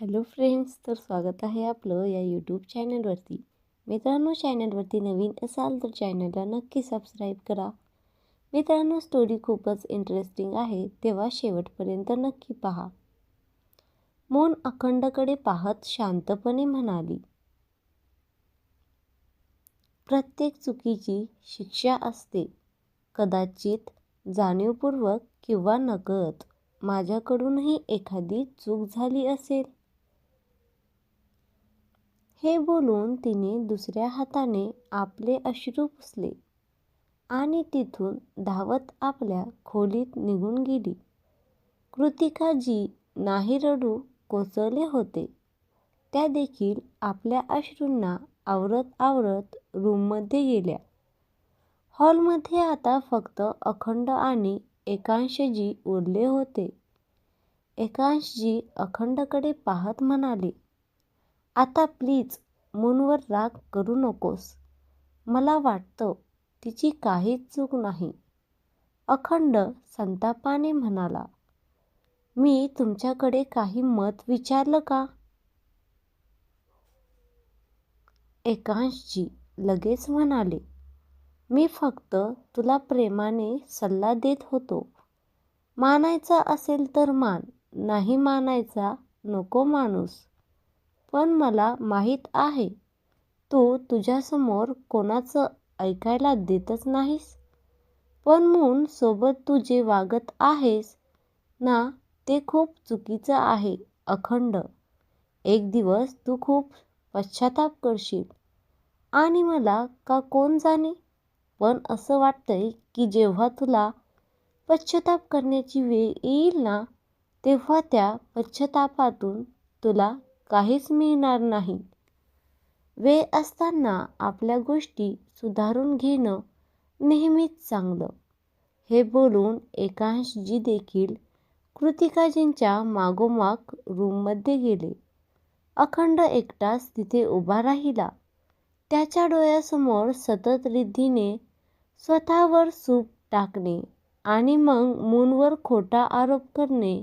Hello friends तर स्वागत आहे आपलं या यूट्यूब चॅनलवरती मित्रांनो चॅनलवरती नवीन असाल तर चॅनलला नक्की सबस्क्राईब करा. मित्रांनो स्टोरी खूपच इंटरेस्टिंग आहे तेव्हा शेवटपर्यंत नक्की पहा. मोन अखंडकडे पाहत शांतपणे म्हणाली प्रत्येक चुकीची शिक्षा असते. कदाचित जाणीवपूर्वक किंवा नकळत माझ्याकडूनही एखादी चूक झाली असेल. हे बोलून तिने दुसऱ्या हाताने आपले अश्रू पुसले आणि तिथून धावत आपल्या खोलीत निघून गेली. कृतिकाजी नाही रडू कोसळले होते. त्या देखील आपल्या अश्रूंना आवरत आवरत रूममध्ये गेल्या. हॉलमध्ये आता फक्त अखंड आणि एकांशजी उरले होते. एकांशजी अखंडकडे पाहत म्हणाले आता प्लीज मूनवर राग करू नकोस. मला वाटतं तिची काहीच चूक नाही. अखंड संतापाने म्हणाला मी तुमच्याकडे काही मत विचारलं का? एकांशजी लगेच म्हणाले मी फक्त तुला प्रेमाने सल्ला देत होतो. मानायचा असेल तर मान नाही मानायचा नको माणूस. पण मला माहीत आहे. तू तुझ्यासमोर कोणाचं ऐकायला देतच नाहीस. पण म्हणून सोबत तू जे वागत आहेस ना ते खूप चुकीचं आहे अखंड. एक दिवस तू खूप पश्चाताप करशील. आणि मला का कोण जाणे? पण असं वाटतंय की जेव्हा तुला पश्चाताप करण्याची वेळ येईल ना तेव्हा त्या पश्चातापातून तुला काहीच मिळणार नाही. वेळ असताना आपल्या गोष्टी सुधारून घेणं नेहमीच चांगलं. हे बोलून एकांशजी देखील कृतिकाजींच्या मागोमाग रूममध्ये गेले. अखंड एकटाच तिथे उभा राहिला. त्याच्या डोळ्यासमोर सतत रिद्धीने स्वतःवर सूप टाकणे आणि मग मूनवर खोटा आरोप करणे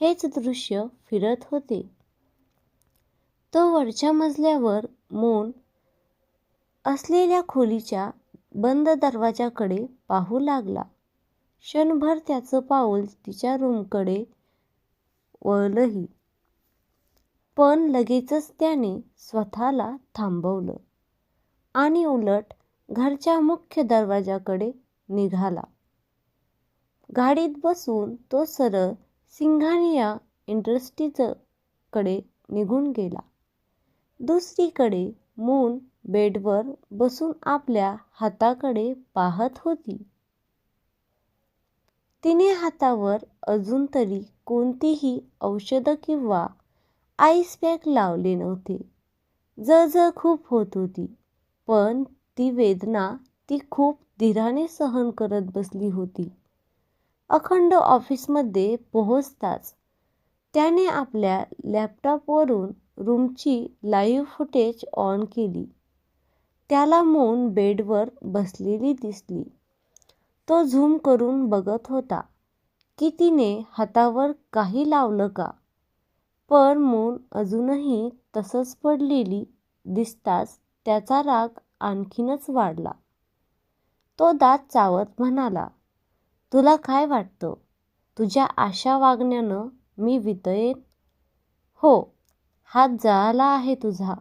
हेच दृश्य फिरत होते. तो वरच्या मजल्यावर मोन असलेल्या खोलीच्या बंद दरवाजाकडे पाहू लागला. क्षणभर त्याचं पाऊल तिच्या रूमकडे वळलंही. पण लगेचच त्याने स्वतःला थांबवलं आणि उलट घरच्या मुख्य दरवाजाकडे निघाला. गाडीत बसून तो सरळ सिंघानिया इंडस्ट्रीजकडे निघून गेला. दुसरीकडे मून बेडवर बसून आपल्या हाताकडे पाहत होती. तिने हातावर अजून तरी कोणतीही औषधं किंवा आईस पॅक लावले नव्हते. जळजळ खूप होत होती पण ती वेदना ती खूप धीराने सहन करत बसली होती. अखंड ऑफिसमध्ये पोहोचताच त्याने आपल्या लॅपटॉपवरून रूमची लाईव्ह फुटेज ऑन केली. त्याला मोन बेडवर बसलेली दिसली. तो झूम करून बघत होता की तिने हातावर काही लावलं का. पण मून अजूनही तसंच पडलेली दिसताच त्याचा राग आणखीनच वाढला. तो दात चावत म्हणाला तुला काय वाटतं? तुझ्या आशा वागण्यानं मी वितयेन हो हात जळाला आहे तुझा.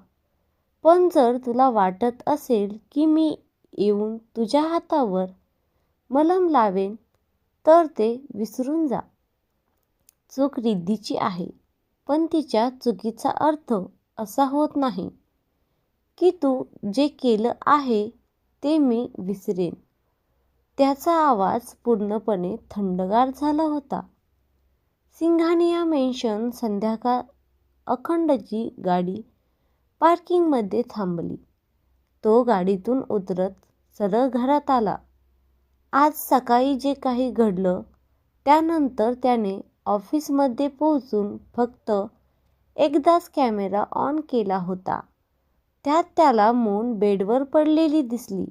पण जर तुला वाटत असेल की मी येऊन तुझ्या हातावर मलम लावेन तर ते विसरून जा. चूक रिद्धीची आहे पण तिच्या चुकीचा अर्थ असा होत नाही की तू जे केलं आहे ते मी विसरेन. त्याचा आवाज पूर्णपणे थंडगार झाला होता. सिंघानिया मेन्शन संध्याकाळ अखंडची गाडी पार्किंगमध्ये थांबली. तो गाडीतून उतरत सरळ घरात आला. आज सकाळी जे काही घडलं त्यानंतर त्याने ऑफिसमध्ये पोहोचून फक्त एकदाच कॅमेरा ऑन केला होता. त्यात त्याला मून बेडवर पडलेली दिसली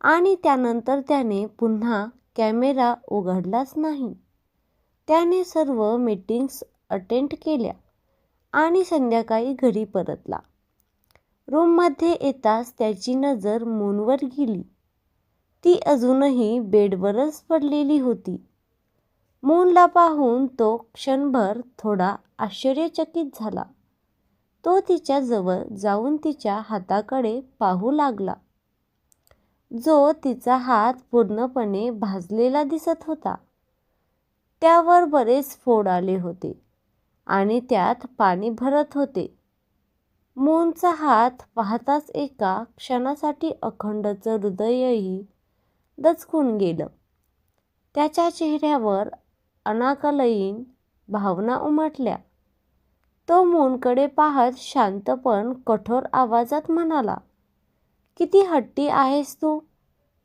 आणि त्यानंतर त्याने पुन्हा कॅमेरा उघडलाच नाही. त्याने सर्व मीटिंग्स अटेंड केल्या. आणि संध्याकाळी घरी परतला. रूममध्ये येताच त्याची नजर मूनवर गेली. ती अजूनही बेडवरच पडलेली होती. मूनला पाहून तो क्षणभर थोडा आश्चर्यचकित झाला. तो तिच्याजवळ जाऊन तिच्या हाताकडे पाहू लागला. जो तिचा हात पूर्णपणे भाजलेला दिसत होता. त्यावर बरेच फोड आले होते. आणि त्यात पाणी भरत होते. मूनचा हात पाहताच एका क्षणासाठी अखंडचं हृदयही दचकून गेलं. त्याच्या चेहऱ्यावर अनाकलयीन भावना उमटल्या. तो मूनकडे पाहत शांत पण कठोर आवाजात म्हणाला किती हट्टी आहेस तू?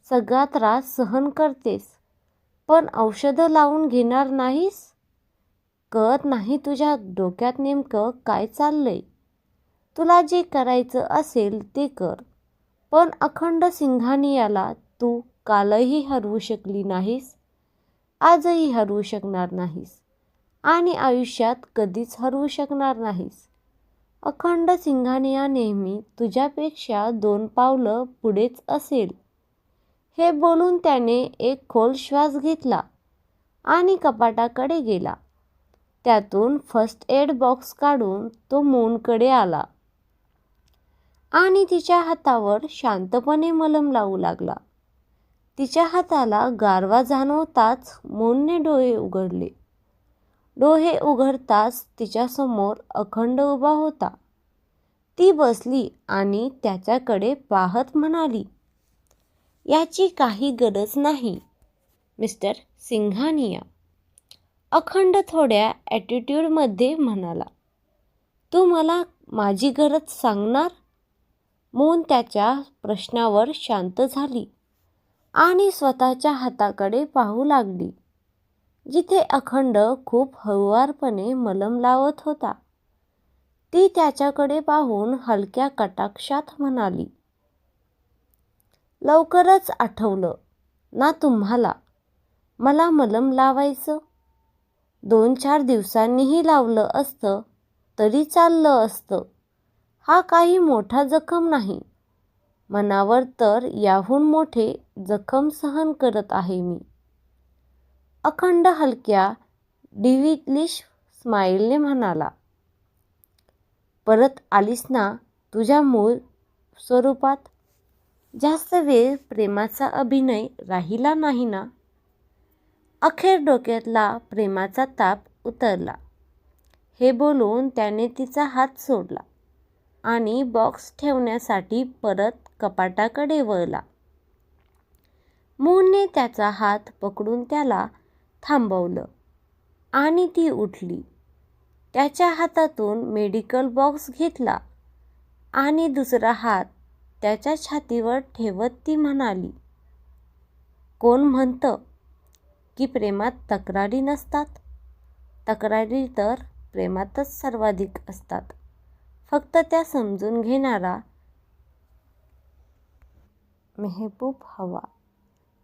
सगळा त्रास सहन करतेस. पण औषधं लावून घेणार नाहीस? कळत नाही तुझ्या डोक्यात नेमकं काय चाललंय. तुला जे करायचं असेल ते कर. पण अखंड सिंघानियाला तू कालही हरवू शकली नाहीस. आजही हरवू शकणार नाहीस. आणि आयुष्यात कधीच हरवू शकणार नाहीस. अखंड सिंघानिया नेहमी तुझ्यापेक्षा दोन पावलं पुढेच असेल. हे बोलून त्याने एक खोल श्वास घेतला आणि कपाटाकडे गेला. त्यातून फर्स्ट एड बॉक्स काढून तो मूनकडे आला. आणि तिच्या हातावर शांतपणे मलम लावू लागला. तिच्या हाताला गारवा जाणवताच मूनने डोळे उघडले. डोळे उघडताच तिच्यासमोर अखंड उभा होता. ती बसली आणि त्याच्याकडे पाहत म्हणाली याची काही गरज नाही मिस्टर सिंघानिया. अखंड थोड्या ॲटिट्यूडमध्ये म्हणाला तू मला माझी गरज सांगणार? मून त्याच्या प्रश्नावर शांत झाली आणि स्वतःच्या हाताकडे पाहू लागली जिथे अखंड खूप हळुवारपणे मलम लावत होता. ती त्याच्याकडे पाहून हलक्या कटाक्षात म्हणाली लवकरच आठवलं ना तुम्हाला मला मलम लावायचं? दोन चार दिवसांनीही लावलं असतं तरी चाललं असतं. हा काही मोठा जखम नाही. मनावर तर याहून मोठे जखम सहन करत आहे मी. अखंड हलक्या डिविलिश स्माईलने म्हणाला परत आलीस ना तुझ्या मूळ स्वरूपात? जास्त वेळ प्रेमाचा अभिनय राहिला नाही ना? अखेर डोक्यातला प्रेमाचा ताप उतरला. हे बोलून त्याने तिचा हात सोडला आणि बॉक्स ठेवण्यासाठी परत कपाटाकडे वळला. मूनने त्याचा हात पकडून त्याला थांबवलं आणि ती उठली. त्याच्या हातातून मेडिकल बॉक्स घेतला आणि दुसरा हात त्याच्या छातीवर ठेवत ती म्हणाली कोण म्हणतं की प्रेमात तक्रारी नसतात. तक्रारी तर प्रेमातच सर्वाधिक असतात. फक्त त्या समजून घेणारा मेहबूब हवा.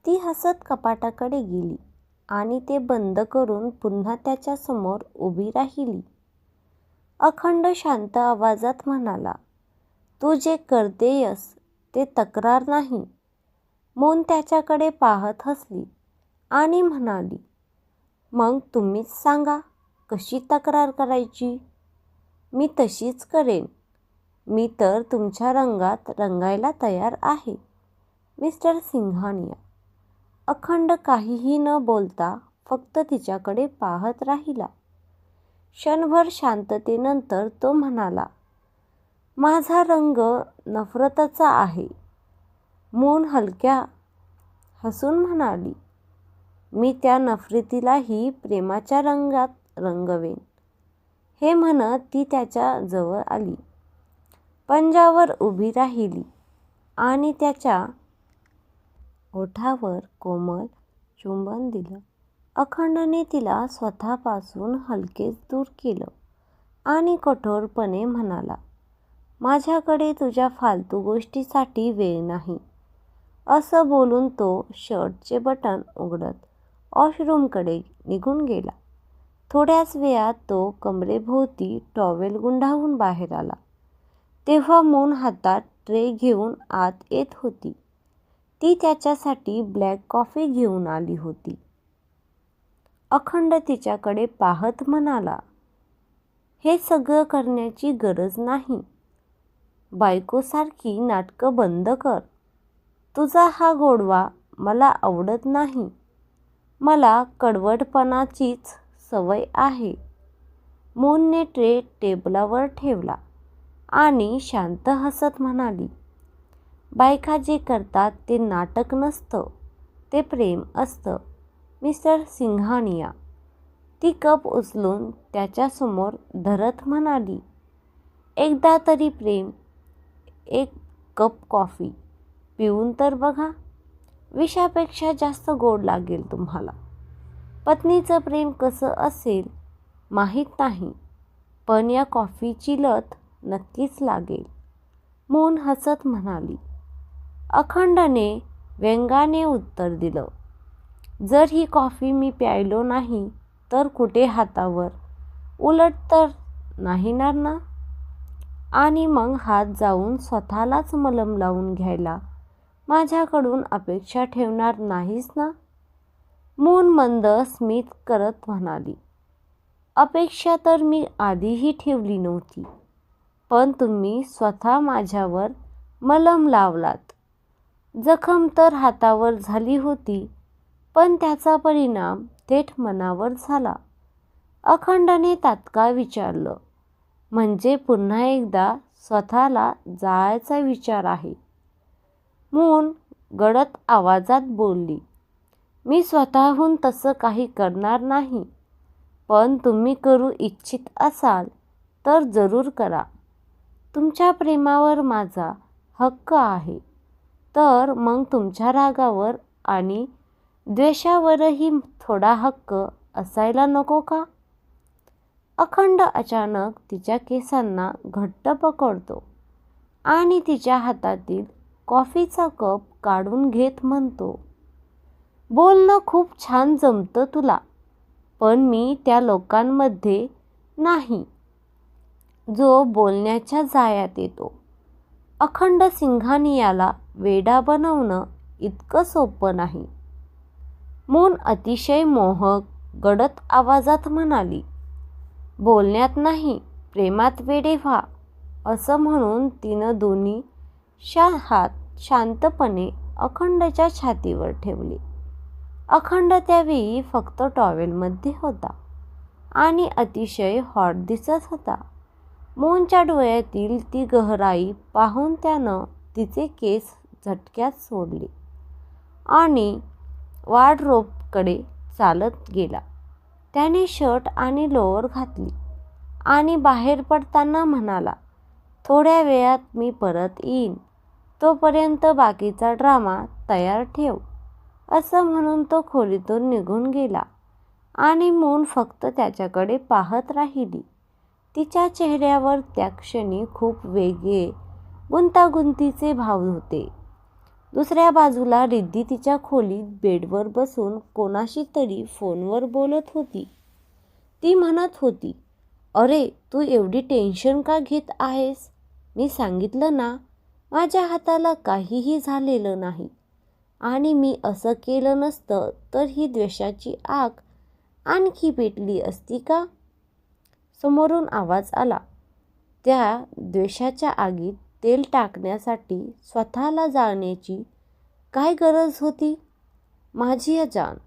ती हसत कपाटाकडे गेली आणि ते बंद करून पुन्हा त्याच्यासमोर उभी राहिली. अखंड शांत आवाजात म्हणाला तू जे करतेयस ते तक्रार नाही. मोन त्याच्याकडे पाहत हसली. आणि म्हणाली मग तुम्हीच सांगा कशी तक्रार करायची? मी तशीच करेन. मी तर तुमच्या रंगात रंगायला तयार आहे मिस्टर सिंघानिया. अखंड काहीही न बोलता फक्त तिच्याकडे पाहत राहिला. क्षणभर शांततेनंतर तो म्हणाला माझा रंग नफरतचा आहे. मून हलक्या. हसून म्हणाली मी त्या नफरतीलाही प्रेमाच्या रंगात रंगवेन. हे म्हणत ती त्याच्याजवळ आली. पंजावर उभी राहिली आणि त्याच्या ओठावर कोमल चुंबन दिलं. अखंडने तिला स्वतःपासून हलकेच दूर केलं आणि कठोरपणे म्हणाला माझ्याकडे तुझ्या फालतू गोष्टीसाठी वेळ नाही. असं बोलून तो शर्टचे बटन उघडत वॉशरूमकडे निघून गेला. थोड्याच वेळात तो कमरेभोवती टॉवेल गुंडाळून बाहेर आला. तेव्हा मून हातात ट्रे घेऊन आत येत होती. ती त्याच्यासाठी ब्लॅक कॉफी घेऊन आली होती. अखंड तिच्याकडे पाहत म्हणाला हे सगळं करण्याची गरज नाही. बायकोसारखी नाटकं बंद कर. तुझा हा गोडवा मला आवडत नाही. मला कडवटपणाचीच सवय आहे. मोनने ट्रे टेबलावर ठेवला आणि शांत हसत म्हणाली बायका जे करतात ते नाटक नसतं ते प्रेम असतं. मिस्टर सिंघानिया. ती कप उचलून त्याच्यासमोर धरत म्हणाली एकदा तरी प्रेम एक कप कॉफी पिऊन तर बघा. विषापेक्षा जास्त गोड लागेल तुम्हाला. पत्नीचं प्रेम कसं असेल माहीत नाही पण या कॉफीची लत नक्कीच लागेल मून हसत म्हणाली. अखंडने व्यंगाने उत्तर दिलं. जर ही कॉफी मी प्यायलो नाही तर कुठे हातावर? उलट तर नाही ना? आणि मग हात जाऊन स्वतःलाच मलम लावून घ्यायला माझ्याकडून अपेक्षा ठेवणार नाहीस ना? मून मंद स्मित करत म्हणाली. अपेक्षा तर मी आधीही ठेवली नव्हती पण तुम्ही स्वतः माझ्यावर मलम लावलात. जखम तर हातावर झाली होती पण त्याचा परिणाम थेट मनावर झाला. अखंडने तात्काळ विचारलं म्हणजे पुन्हा एकदा स्वतःला जाळायचा विचार आहे? मून गडद आवाजात बोलली मी स्वतःहून तसं काही करणार नाही पण तुम्ही करू इच्छित असाल तर जरूर करा. तुमच्या प्रेमावर माझा हक्क आहे. तर मग तुमच्या रागावर आणि द्वेषावरही थोडा हक्क असायला नको का? अखंड अचानक तिच्या केसांना घट्ट पकडतो आणि तिच्या हातातील कॉफीचा कप काढून घेत म्हणतो बोलणं खूप छान जमतं तुला पण मी त्या लोकांमध्ये नाही. जो बोलण्याच्या जायात येतो. अखंड सिंघानियाला वेडा बनवणं इतकं सोपं नाही. मून अतिशय मोहक गडद आवाजात म्हणाली बोलण्यात नाही प्रेमात वेडे व्हा असं म्हणून तिनं दोन्ही शा हात शांतपणे अखंडच्या छातीवर ठेवले. अखंड त्यावेळी फक्त टॉवेलमध्ये होता आणि अतिशय हॉट दिसत होता. मोहनच्या डोळ्यातील ती गहराई पाहून त्यानं तिचे केस झटक्यात सोडले आणि वार्डरोबकडे चालत गेला. त्याने शर्ट आणि लोअर घातली आणि बाहेर पडताना म्हणाला थोड्या वेळात मी परत येईन. तोपर्यंत बाकीचा ड्रामा तयार ठेव असं म्हणून तो खोलीतून निघून गेला आणि मून फक्त त्याच्याकडे पाहत राहिली. तिच्या चेहऱ्यावर त्या क्षणी खूप वेगळे गुंतागुंतीचे भाव होते. दुसऱ्या बाजूला रिद्धी तिच्या खोलीत बेडवर बसून कोणाशी तरी फोनवर बोलत होती. ती म्हणत होती अरे तू एवढी टेन्शन का घेत आहेस? मी सांगितलं ना माझ्या हाताला काहीही झालेलं नाही. आणि मी असं केलं नसतं तर ही द्वेषाची आग आणखी पेटली असती का? समोरून आवाज आला. त्या द्वेषाच्या आगीत तेल टाकण्यासाठी स्वतःला जाळण्याची काय गरज होती? माझी अजान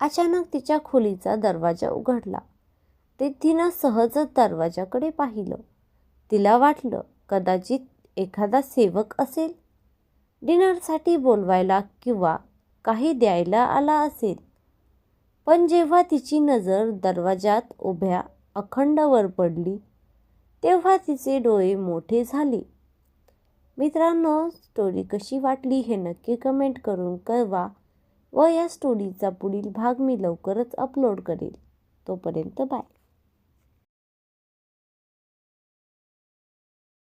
अचानक तिच्या खोलीचा दरवाजा उघडला. ते तिनं सहजच दरवाजाकडे पाहिलं. तिला वाटलं कदाचित एखादा सेवक असेल डिनरसाठी बोलवायला किंवा काही द्यायला आला असेल पण जेव्हा तिची नजर दरवाजात उभ्या अखंडवर पडली तेव्हा तिचे डोळे मोठे झाले. मित्रांनो स्टोरी कशी वाटली हे नक्की कमेंट करून कळवा व या स्टोरीचा पुढील भाग मी लवकरच अपलोड करेल. तोपर्यंत बाय